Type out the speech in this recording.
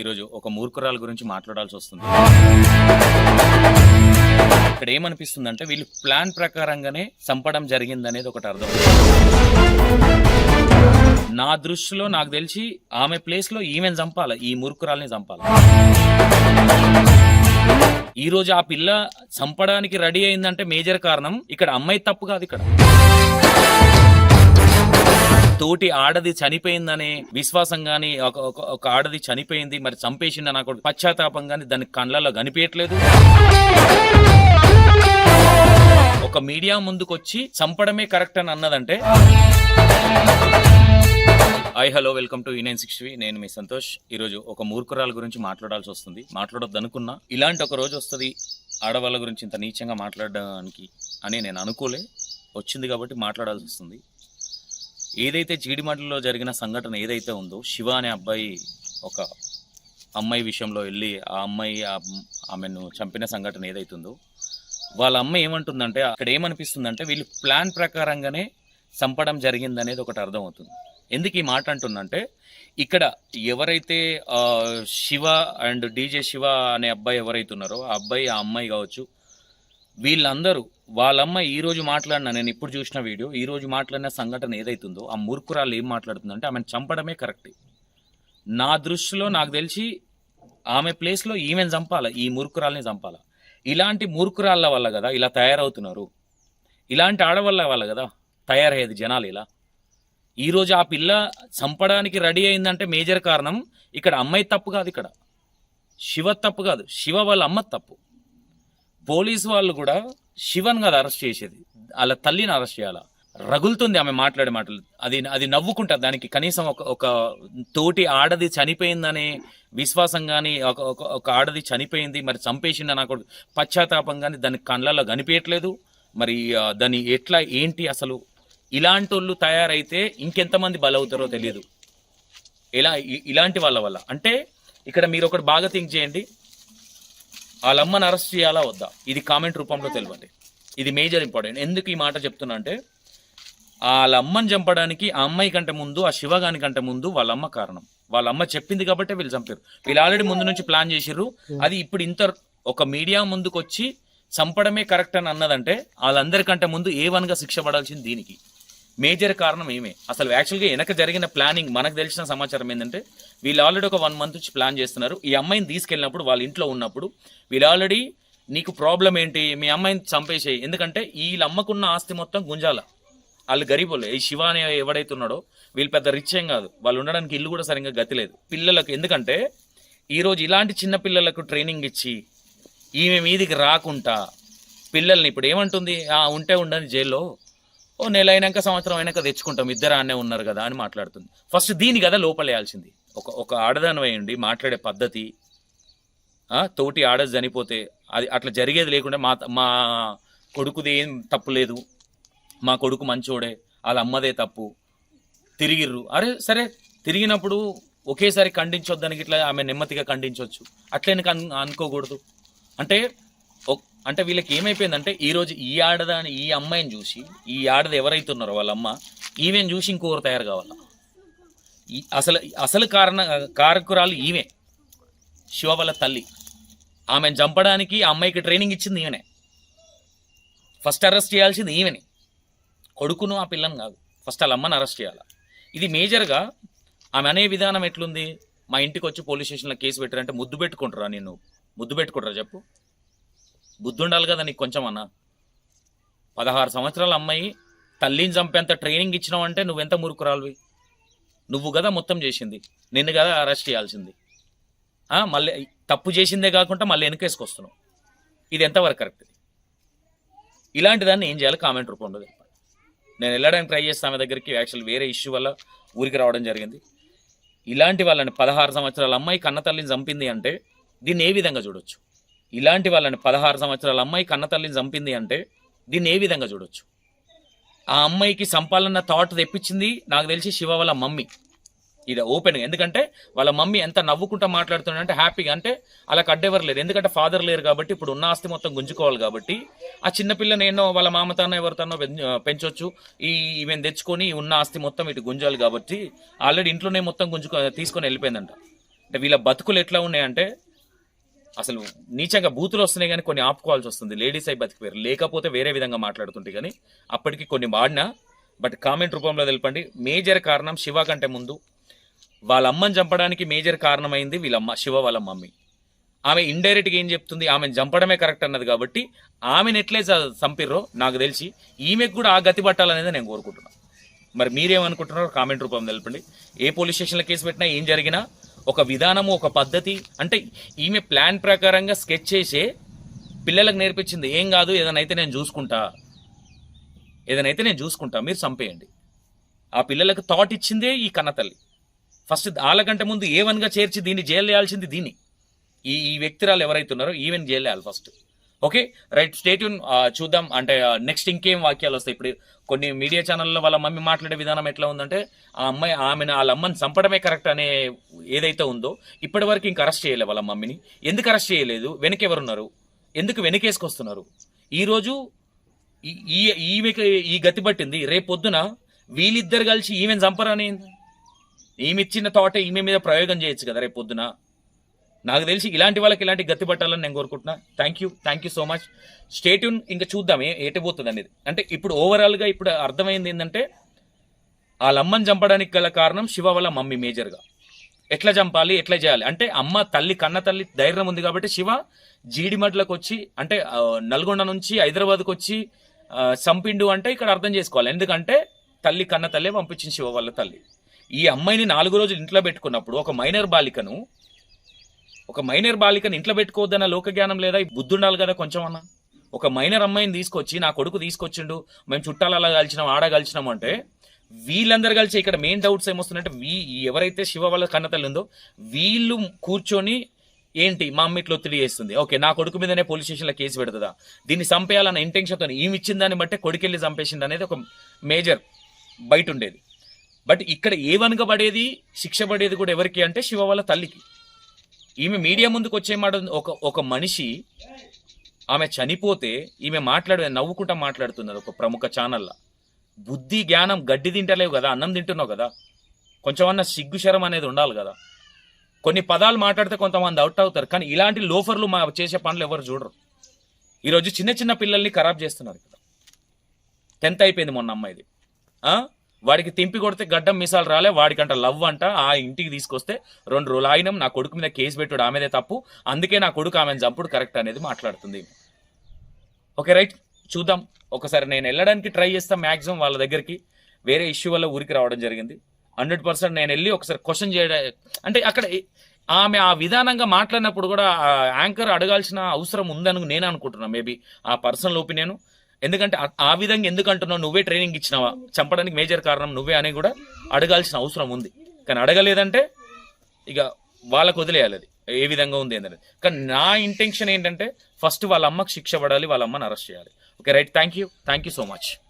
ఈరోజు ఒక మూర్ఖురాల గురించి మాట్లాడాల్సి వస్తుంది. ఇక్కడ ఏమనిపిస్తుంది అంటే వీళ్ళు ప్లాన్ ప్రకారంగానే చంపడం జరిగింది అనేది ఒకటి అర్థం. నా దృష్టిలో నాకు తెలిసి ఆమె ప్లేస్లో ఈమెను చంపాలి ఈ మూర్ఖురాల్ని చంపాలి. ఈ రోజు ఆ పిల్ల చంపడానికి రెడీ అయిందంటే మేజర్ కారణం ఇక్కడ అమ్మాయి తప్పు కాదు ఇక్కడ. తోటి ఆడది చనిపోయిందనే విశ్వాసం గాని ఒక ఒక- ఆడది చనిపోయింది మరి చంపేసింది నాకు పశ్చాత్తాపం గాని దాని కళ్ళలో కనిపించట్లేదు. ఒక మీడియా ముందుకొచ్చి చంపడమే కరెక్ట్ అని అన్నదంటే I hello welcome to e nine six నేను మీ సంతోష్. ఈరోజు ఒక మూర్ఖురాల గురించి మాట్లాడాల్సి వస్తుంది. మాట్లాడొద్దు అనుకున్నా. ఇలాంటి ఒక రోజు వస్తుంది ఆడవాళ్ళ గురించి ఇంత నీచంగా మాట్లాడడానికి అని నేను అనుకోలే. వచ్చింది కాబట్టి మాట్లాడాల్సి వస్తుంది. ఏదైతే చీడిమడ్లలో జరిగిన సంఘటన ఏదైతే ఉందో శివ అనే అబ్బాయి ఒక అమ్మాయి విషయంలో వెళ్ళి ఆ అమ్మాయి ఆ ఆమెను చంపిన సంఘటన ఏదైతుందో వాళ్ళ అమ్మ ఏమంటుందంటే అక్కడ ఏమనిపిస్తుందంటే వీళ్ళు ప్లాన్ ప్రకారంగానే చంపడం జరిగింది అనేది ఒకటి అర్థమవుతుంది. ఎందుకు ఈ మాట అంటుందంటే ఇక్కడ ఎవరైతే శివ అండ్ డీజే శివ అనే అబ్బాయి ఎవరైతున్నారో ఆ అబ్బాయి ఆ అమ్మాయి కావచ్చు వీళ్ళందరూ వాళ్ళమ్మ ఈ రోజు మాట్లాడిన నేను ఇప్పుడు చూసిన వీడియో ఈ రోజు మాట్లాడిన సంఘటన ఏదైతుందో ఆ మూర్ఖురాలు ఏం మాట్లాడుతుందంటే ఆమెను చంపడమే కరెక్ట్. నా దృష్టిలో నాకు తెలిసి ఆమె ప్లేస్లో ఈమెను చంపాలి ఈ మూర్ఖురాల్ని చంపాలి? ఇలాంటి మూర్ఖురాళ్ళ వల్ల కదా ఇలా తయారవుతున్నారు? ఇలాంటి ఆడవాళ్ళ వల్ల కదా తయారయ్యేది జనాలు ఇలా? ఈరోజు ఆ పిల్ల చంపడానికి రెడీ అయిందంటే మేజర్ కారణం ఇక్కడ అమ్మాయి తప్పు కాదు ఇక్కడ. శివ తప్పు కాదు శివ వాళ్ళ అమ్మ తప్పు. పోలీసు వాళ్ళు కూడా శివన్ గారు అరెస్ట్ చేసేది. వాళ్ళ తల్లిని అరెస్ట్ చేయాలా? రగులుతుంది ఆమె మాట్లాడే మాటలు. అది అది నవ్వుకుంటా దానికి. కనీసం ఒక ఒక తోటి ఆడది చనిపోయిందనే విశ్వాసం కానీ ఒక ఒక- ఒక ఆడది చనిపోయింది మరి చంపేసింది నాకు పశ్చాత్తాపం కానీ దాని కళ్ళల్లో కనిపించట్లేదు. మరి దాన్ని ఎట్లా ఏంటి అసలు? ఇలాంటి వాళ్ళు తయారైతే ఇంకెంతమంది బలవుతారో తెలియదు. ఇలా ఇలాంటి వాళ్ళ వల్ల. అంటే ఇక్కడ మీరు ఒకటి బాగా థింక్ చేయండి. వాళ్ళ అమ్మని అరెస్ట్ చేయాలా వద్దా? ఇది కామెంట్ రూపంలో తెలియండి ఇది మేజర్ ఇంపార్టెంట్. ఎందుకు ఈ మాట చెప్తున్నా అంటే వాళ్ళ అమ్మని చంపడానికి ఆ అమ్మాయి కంటే ముందు ఆ శివగాని కంటే ముందు వాళ్ళమ్మ కారణం. వాళ్ళమ్మ చెప్పింది కాబట్టి వీళ్ళు చంపారు. వీళ్ళు ఆల్రెడీ ముందు నుంచి ప్లాన్ చేసిర్రు. అది ఇప్పుడు ఇంత ఒక మీడియా ముందుకు వచ్చి చంపడమే కరెక్ట్ అని అన్నదంటే వాళ్ళందరికంటే ముందు ఏ వన్గా శిక్ష పడాల్సింది దీనికి? మేజర్ కారణం ఏమే? అసలు యాక్చువల్గా వెనక జరిగిన ప్లానింగ్ మనకు తెలిసిన సమాచారం ఏంటంటే వీళ్ళు ఆల్రెడీ ఒక వన్ మంత్ నుంచి ప్లాన్ చేస్తున్నారు. ఈ అమ్మాయిని తీసుకెళ్ళినప్పుడు వాళ్ళ ఇంట్లో ఉన్నప్పుడు వీళ్ళు ఆల్రెడీ నీకు ప్రాబ్లం ఏంటి? మీ అమ్మాయిని చంపేసేయి. ఎందుకంటే వీళ్ళ అమ్మకున్న ఆస్తి మొత్తం గుంజాల. వాళ్ళు గరీబులు ఈ శివ అనే ఎవడైతే ఉన్నాడో వీళ్ళు పెద్ద రిచ్ ఏం కాదు. వాళ్ళు ఉండడానికి ఇల్లు కూడా సరిగ్గా గతి లేదు. పిల్లలకు ఎందుకంటే ఈరోజు ఇలాంటి చిన్న పిల్లలకు ట్రైనింగ్ ఇచ్చి ఈమె మీదికి రాకుండా పిల్లల్ని ఇప్పుడు ఏమంటుంది? ఉంటే ఉండని జైల్లో ఓ నెల అయినాక సంవత్సరం అయినాక తెచ్చుకుంటాం ఇద్దరు ఆనే ఉన్నారు కదా అని మాట్లాడుతుంది. ఫస్ట్ దీని కదా లోపలేయాల్సింది ఒక ఒక ఆడదానం మాట్లాడే పద్ధతి తోటి ఆడ చనిపోతే అది అట్లా జరిగేది లేకుండా మా మా కొడుకుది ఏం తప్పు లేదు. మా కొడుకు మంచోడే వాళ్ళ అమ్మదే తప్పు. తిరిగిర్రు. అరే సరే తిరిగినప్పుడు ఒకేసారి ఖండించొద్దని ఇట్లా ఆమె నెమ్మదిగా ఖండించవచ్చు అట్లే అనుకోకూడదు. అంటే అంటే వీళ్ళకి ఏమైపోయిందంటే ఈ రోజు ఈ ఆడదాని ఈ అమ్మాయిని చూసి ఈ ఆడది ఎవరైతే ఉన్నారో వాళ్ళ అమ్మ ఈమెను చూసి ఇంకొకరు తయారు కావాలా. ఈ- అసలు అసలు కారణ కారకురాలు ఈమె శివ వాళ్ళ తల్లి. ఆమెను చంపడానికి ఆ అమ్మాయికి ట్రైనింగ్ ఇచ్చింది ఈమెనే. ఫస్ట్ అరెస్ట్ చేయాల్సింది ఈమెనే. కొడుకును ఆ పిల్లని కాదు. ఫస్ట్ వాళ్ళ అమ్మని అరెస్ట్ చేయాలి. ఇది మేజర్గా ఆమె అనే విధానం ఎట్లుంది? మా ఇంటికి వచ్చి పోలీస్ స్టేషన్లో కేసు పెట్టారంటే ముద్దు పెట్టుకుంటారా నేను ముద్దు పెట్టుకుంటారా చెప్పు? బుద్ధి ఉండాలి కదా నీకు కొంచెం అన్న. పదహారు సంవత్సరాల అమ్మాయి తల్లిని చంపేంత ట్రైనింగ్ ఇచ్చినావంటే నువ్వెంత మురుకురాలివి నువ్వు కదా మొత్తం చేసింది. నిన్ను కదా అరెస్ట్ చేయాల్సింది. మళ్ళీ తప్పు చేసిందే కాకుండా మళ్ళీ వెనకేసుకొస్తున్నావు. ఇది ఎంతవరకు కరెక్ట్ ఇలాంటి దాన్ని ఏం చేయాలి? కామెంట్ రూపంలో చెప్పండి. నేను వెళ్ళడానికి ట్రై చేస్తాను ఆమె దగ్గరికి. యాక్చువల్ వేరే ఇష్యూ వల్ల ఊరికి రావడం జరిగింది. ఇలాంటి వాళ్ళని పదహారు సంవత్సరాల అమ్మాయి కన్న తల్లిని చంపింది అంటే దీన్ని ఏ విధంగా చూడొచ్చు? ఇలాంటి వాళ్ళని పదహారు సంవత్సరాల అమ్మాయి కన్నతల్లిని చంపింది అంటే దీన్ని ఏ విధంగా చూడొచ్చు? ఆ అమ్మాయికి సంపాలన్న థాట్ తెప్పించింది నాకు తెలిసి శివ వాళ్ళ మమ్మీ. ఇది ఓపెన్ ఎందుకంటే వాళ్ళ మమ్మీ ఎంత నవ్వుకుంటా మాట్లాడుతుందంటే హ్యాపీగా అంటే అలా కడ్డెవరు లేరు. ఎందుకంటే ఫాదర్ లేరు కాబట్టి ఇప్పుడు ఉన్న ఆస్తి మొత్తం గుంజుకోవాలి కాబట్టి ఆ చిన్నపిల్లని ఎన్నో వాళ్ళ మామతానో ఎవరితోనో పెంచ- పెంచొచ్చు. ఈ ఈమెను తెచ్చుకొని ఉన్న ఆస్తి మొత్తం ఇటు గుంజాలి కాబట్టి ఆల్రెడీ ఇంట్లోనే మొత్తం గుంజుకో తీసుకొని వెళ్ళిపోయిందంట. అంటే వీళ్ళ బతుకులు ఎట్లా ఉన్నాయంటే అసలు నీచంగా బూతులు వస్తున్నాయి కానీ కొన్ని ఆపుకోవాల్సి వస్తుంది. లేడీస్ అయి బతికిపోయారు. లేకపోతే వేరే విధంగా మాట్లాడుతుంటే కానీ అప్పటికి కొన్ని వాడినా బట్ కామెంట్ రూపంలో తెలపండి. మేజర్ కారణం శివ కంటే ముందు వాళ్ళ అమ్మని చంపడానికి మేజర్ కారణమైంది వీళ్ళమ్మ శివ వాళ్ళ మమ్మీ. ఆమె ఇండైరెక్ట్గా ఏం చెప్తుంది? ఆమెను చంపడమే కరెక్ట్ అన్నది కాబట్టి ఆమెను ఎట్లే చంపిర్రో నాకు తెలిసి ఈమెకు కూడా ఆ గతి పట్టాలనేది నేను కోరుకుంటున్నాను మరి మీరేమనుకుంటున్నారో కామెంట్ రూపంలో తెలపండి. ఏ పోలీస్ స్టేషన్లో కేసు పెట్టినా ఏం జరిగినా ఒక విధానము ఒక పద్ధతి. అంటే ఈమె ప్లాన్ ప్రకారంగా స్కెచ్ చేసే పిల్లలకు నేర్పించింది. ఏం కాదు ఏదైనా నేను చూసుకుంటా. ఏదైనా నేను చూసుకుంటా. మీరు చంపేయండి. ఆ పిల్లలకు థాట్ ఇచ్చిందే ఈ కన్నతల్లి ఫస్ట్ వాళ్ళకంటే ముందు ఏ వన్గా చేర్చి దీన్ని జైలు వేయాల్సింది దీన్ని. ఈ ఈ వ్యక్తిరాలు ఎవరైతే ఉన్నారో ఈవెన్ జైలు వేయాలి first okay right stay tuned చూద్దాం. అంటే నెక్స్ట్ ఇంకేం వాక్యాలు వస్తాయి? ఇప్పుడు కొన్ని మీడియా ఛానల్లో వాళ్ళ మమ్మీ మాట్లాడే విధానం ఎట్లా ఉందంటే ఆ అమ్మాయి ఆమెను వాళ్ళ అమ్మని చంపడమే కరెక్ట్ అనే ఏదైతే ఉందో ఇప్పటి వరకు ఇంకా అరెస్ట్ చేయలేదు వాళ్ళ మమ్మీని. ఎందుకు అరెస్ట్ చేయలేదు? వెనక ఎవరున్నారు ఎందుకు వెనకేసుకొస్తున్నారు? ఈరోజు ఈ- ఈమెకి ఈ గతి పట్టింది. రేపు పొద్దున వీళ్ళిద్దరు కలిసి ఈమెను చంపరని ఈమె ఇచ్చిన తోట ఈమె మీద ప్రయోగం చేయొచ్చు కదా రేపు పొద్దున నాకు తెలిసి ఇలాంటి వాళ్ళకి ఇలాంటి గతి పట్టాలని నేను కోరుకుంటున్నా. Thank you thank you so much stay tuned ఇంకా చూద్దాం ఏ ఎటుపోతుంది అనేది. అంటే ఇప్పుడు ఓవరాల్గా ఇప్పుడు అర్థమైంది ఏంటంటే వాళ్ళ అమ్మని చంపడానికి గల కారణం శివ వాళ్ళ మమ్మీ మేజర్గా ఎట్లా చంపాలి ఎట్లా చేయాలి? అంటే అమ్మ తల్లి కన్న తల్లి ధైర్యం ఉంది కాబట్టి శివ జీడిమడ్లకు వచ్చి అంటే నల్గొండ నుంచి హైదరాబాద్కి వచ్చి చంపిండు అంటే ఇక్కడ అర్థం చేసుకోవాలి. ఎందుకంటే తల్లి కన్న తల్లే పంపించింది శివ వాళ్ళ తల్లి. ఈ అమ్మాయిని నాలుగు రోజులు ఇంట్లో పెట్టుకున్నప్పుడు ఒక మైనర్ బాలికను ఒక మైనర్ బాలికను ఇంట్లో పెట్టుకోవద్దన్న లోకజ్ఞానం లేదా? బుద్ధుండాలి కదా కొంచెం అన్న ఒక మైనర్ అమ్మాయిని తీసుకొచ్చి నా కొడుకు తీసుకొచ్చిండు మేము చుట్టాలు అలా కలిసినాం ఆడ కలిసినాం అంటే వీళ్ళందరూ కలిసి ఇక్కడ మెయిన్ డౌట్స్ ఏమొస్తున్నాయంటే వీ ఎవరైతే శివ వాళ్ళ కన్నతల్లి ఉందో వీళ్ళు కూర్చొని ఏంటి మా అమ్మ ఇట్లా ఒత్తిడి చేస్తుంది. ఓకే నా కొడుకు మీదనే పోలీస్ స్టేషన్లో కేసు పెడుతుందా? దీన్ని చంపేయాలన్న ఇంటెన్షన్తో ఈమె ఇచ్చిన దాన్ని బట్టే కొడుకెళ్ళి చంపేసింది అనేది ఒక మేజర్ బయట ఉండేది. బట్ ఇక్కడ ఏ పడేది శిక్ష పడేది కూడా ఎవరికి అంటే శివ వాళ్ళ తల్లికి. ఈమె మీడియా ముందుకు వచ్చే మాట ఒక ఒక మనిషి ఆమె చనిపోతే ఈమె మాట్లాడే నవ్వుకుంటా మాట్లాడుతున్నది ఒక ప్రముఖ ఛానల్లో. బుద్ధి జ్ఞానం గడ్డి తింటలేవు కదా అన్నం తింటున్నావు కదా. కొంచెం అన్న సిగ్గు శరం అనేది ఉండాలి కదా. కొన్ని పదాలు మాట్లాడితే కొంతమంది అవుట్ అవుతారు కానీ ఇలాంటి లోఫర్లు మా చేసే పనులు ఎవరు చూడరు. ఈరోజు చిన్న చిన్న పిల్లల్ని ఖరాబ్ చేస్తున్నారు కదా టెన్త్ అయిపోయింది మొన్న అమ్మాయిది. ఆ? వాడికి తింపి కొడితే గడ్డం మిసాలు రాలే వాడికంట లవ్ అంట ఆ ఇంటికి తీసుకొస్తే రెండు రోజులు ఆగినాం నా కొడుకు మీద కేసు పెట్టుడు ఆమెదే తప్పు అందుకే నా కొడుకు ఆమెను చంపుడు కరెక్ట్ అనేది మాట్లాడుతుంది. ఓకే రైట్ చూద్దాం. ఒకసారి నేను వెళ్ళడానికి ట్రై చేస్తాను మ్యాక్సిమం వాళ్ళ దగ్గరికి వేరే ఇష్యూ వల్ల ఊరికి రావడం జరిగింది. హండ్రెడ్ పర్సెంట్ నేను వెళ్ళి ఒకసారి క్వశ్చన్ చేయడం అంటే అక్కడ ఆమె ఆ విధానంగా మాట్లాడినప్పుడు కూడా ఆ యాంకర్ అడగాల్సిన అవసరం ఉందని నేను అనుకుంటున్నా మేబీ ఆ పర్సనల్ ఒపీనియన్. ఎందుకంటే ఆ- విధంగా ఎందుకు అంటున్నావు? నువ్వే ట్రైనింగ్ ఇచ్చినావా? చంపడానికి మేజర్ కారణం నువ్వే అని కూడా అడగాల్సిన అవసరం ఉంది. కానీ అడగలేదంటే ఇక వాళ్ళకు వదిలేయాలి అది. ఏ విధంగా ఉంది అనేది కానీ నా ఇంటెన్షన్ ఏంటంటే ఫస్ట్ వాళ్ళ అమ్మకి శిక్ష పడాలి వాళ్ళ అమ్మని అరెస్ట్ చేయాలి. Okay right thank you thank you so much